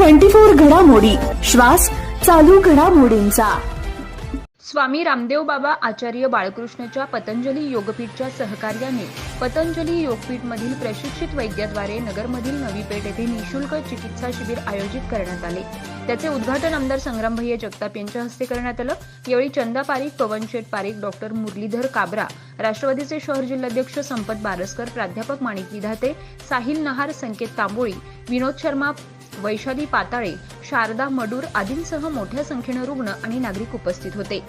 Twenty four घडामोडी. श्वास चालू घडामोडींचा. स्वामी रामदेव बाबा आचार्य बाळकृष्णच्या पतंजली योगपीठच्या सहकार्याने पतंजली योगपीठमधील प्रशिक्षित वैद्याद्वारे नगरमधील नवी पेठ येथे निशुल्क चिकित्सा शिबिर आयोजित करण्यात आले. त्याचे उद्घाटन आमदार संग्रामभैया जगताप यांच्या हस्ते करण्यात आलं. यावेळी चंदा पारीख पवनशेठ पारीख डॉक्टर मुरलीधर काबरा राष्ट्रवादीचे शहर जिल्हाध्यक्ष संपत बारसकर प्राध्यापक माणिक विधाते साहिल नहार संकेत तांबोळी विनोद शर्मा वैशाली पाताळे शारदा मडूर आदींसह मोठ्या संख्येनं रुग्ण आणि नागरिक उपस्थित होते.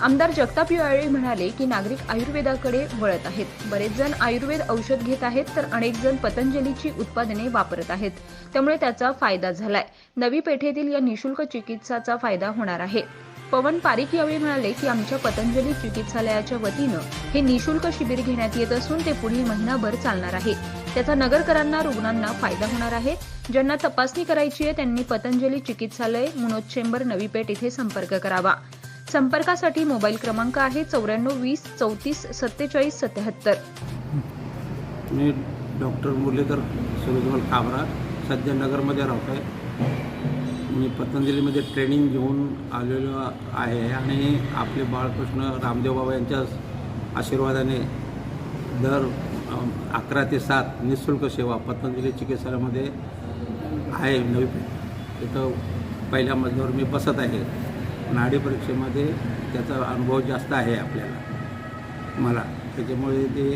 आमदार जगताप यावेळी म्हणाले की नागरिक आयुर्वेदाकडे वळत आहेत. बरेच जण आयुर्वेद औषध घेत आहेत तर अनेक जण पतंजलीची उत्पादने वापरत आहेत. त्यामुळे त्याचा फायदा झालाय. नवी पेठेतील या निशुल्क चिकित्साचा फायदा होणार आहे. पवन पारिक यावेळी म्हणाले की आमच्या पतंजली चिकित्सालयाच्या वतीनं हे निशुल्क शिबिर घेण्यात येत असून ते पुढील महिनाभर चालणार आहे. त्याचा नगरकरांना रुग्णांना फायदा होणार आहे. ज्यांना तपासणी करायची आहे त्यांनी पतंजली चिकित्सालय मुनोद चेंबर नवीपेठ इथे संपर्क करावा. संपर्कासाठी मोबाईल क्रमांक आहे चौऱ्याण्णव वीस चौतीस सत्तेचाळीस सत्याहत्तर. मी डॉक्टर मुरलीधर सुरेजमल काबरा सध्या नगरमध्ये राहतो आहे मी पतंजलीमध्ये ट्रेनिंग घेऊन आलेलो आहे आणि आपले बाळकृष्ण रामदेव बाबा यांच्या आशीर्वादाने दर अकरा ते सात निःशुल्क सेवा पतंजली चिकित्सालयामध्ये आहे नवी इथं तिथं पहिल्या मजल्यावर मी बसत आहे. नाडी परीक्षेमध्ये त्याचा अनुभव जास्त आहे आपल्याला मला. त्याच्यामुळे ते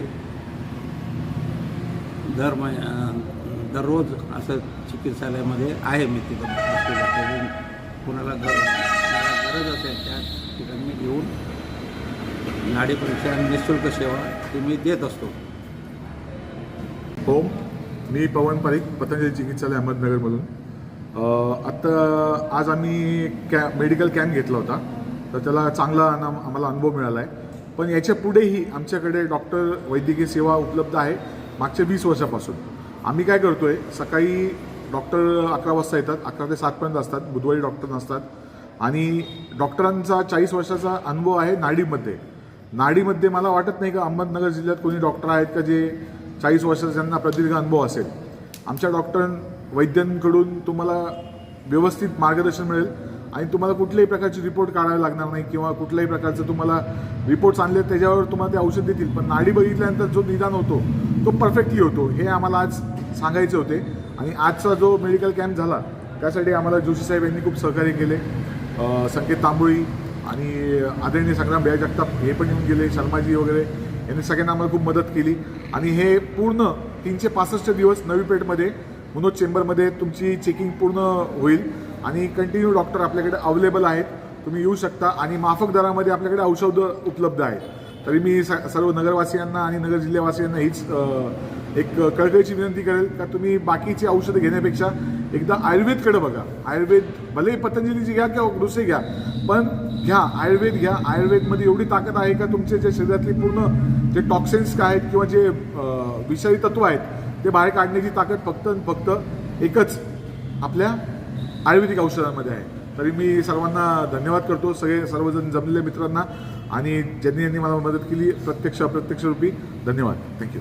दर मै दररोज असं चिकित्सालयामध्ये आहे मी तिथं कोणाला गर गरज असेल त्या ठिकाणी मी येऊन नाडी परीक्षा आणि निशुल्क सेवा ती मी देत असतो. हो मी पवन पारिक पतंजली चिकित्सालय अहमदनगरमधून. आत्ता आज आम्ही कॅ मेडिकल कॅम्प घेतला होता. तर त्याला चांगला ना आम्हाला अनुभव मिळाला आहे पण याच्या पुढेही आमच्याकडे डॉक्टर वैद्यकीय सेवा उपलब्ध आहे. मागच्या वीस वर्षापासून. आम्ही काय करतो आहे सकाळी डॉक्टर अकरा वाजता येतात अकरा ते सातपर्यंत असतात बुधवारी डॉक्टर नसतात. आणि डॉक्टरांचा चाळीस वर्षाचा अनुभव आहे नाडीमध्ये. नाडीमध्ये मला वाटत नाही का अहमदनगर जिल्ह्यात कोणी डॉक्टर आहेत का जे चाळीस वर्षाचा ज्यांना प्रदीर्घ अनुभव असेल. आमच्या डॉक्टर वैद्यांकडून तुम्हाला व्यवस्थित मार्गदर्शन मिळेल आणि तुम्हाला कुठल्याही प्रकारची रिपोर्ट काढायला लागणार नाही किंवा कुठल्याही प्रकारचं तुम्हाला रिपोर्ट्स आणले त्याच्यावर तुम्हाला ते औषध देतील. पण नाडी बघितल्यानंतर जो निदान होतो तो परफेक्टली होतो. हे आम्हाला आज सांगायचे होते. आणि आजचा जो मेडिकल कॅम्प झाला त्यासाठी आम्हाला जोशी साहेब यांनी खूप सहकार्य केले. संकेत तांबोळी आणि आदरणीय संग्राम भैया जगताप हे पण येऊन गेले शर्माजी वगैरे यांनी सगळ्यांना आम्हाला खूप मदत केली. आणि हे पूर्ण तीनशे पासष्ट दिवस नवी पेठमध्ये मनोज चेंबरमध्ये तुमची चेकिंग पूर्ण होईल. आणि कंटिन्यू डॉक्टर आपल्याकडे अवेलेबल आहेत. तुम्ही येऊ शकता आणि माफक दरामध्ये आपल्याकडे औषधं उपलब्ध आहेत. तरी मी स- सर्व नगरवासियांना आणि नगर जिल्ह्यावासियांना हीच एक कळकळीची विनंती करेल का तुम्ही बाकीची औषधं घेण्यापेक्षा एकदा आयुर्वेदकडे बघा. आयुर्वेद भले पतंजलीची घ्या किंवा दुसरी घ्या पण घ्या आयुर्वेद घ्या. आयुर्वेदमध्ये एवढी ताकद आहे का तुमचे जे शरीरातली पूर्ण जे टॉक्सिन्स काय आहेत किंवा जे विषारी तत्व आहेत ते बाहेर काढण्याची ताकद फक्त आणि फक्त एकच आपल्या आयुर्वेदिक औषधांमध्ये आहे. तरी मी सर्वांना धन्यवाद करतो. सगळे सर्वजण जमलेल्या मित्रांना आणि ज्यांनी यांनी मला मदत केली प्रत्यक्ष अप्रत्यक्ष रूपी धन्यवाद. थँक्यू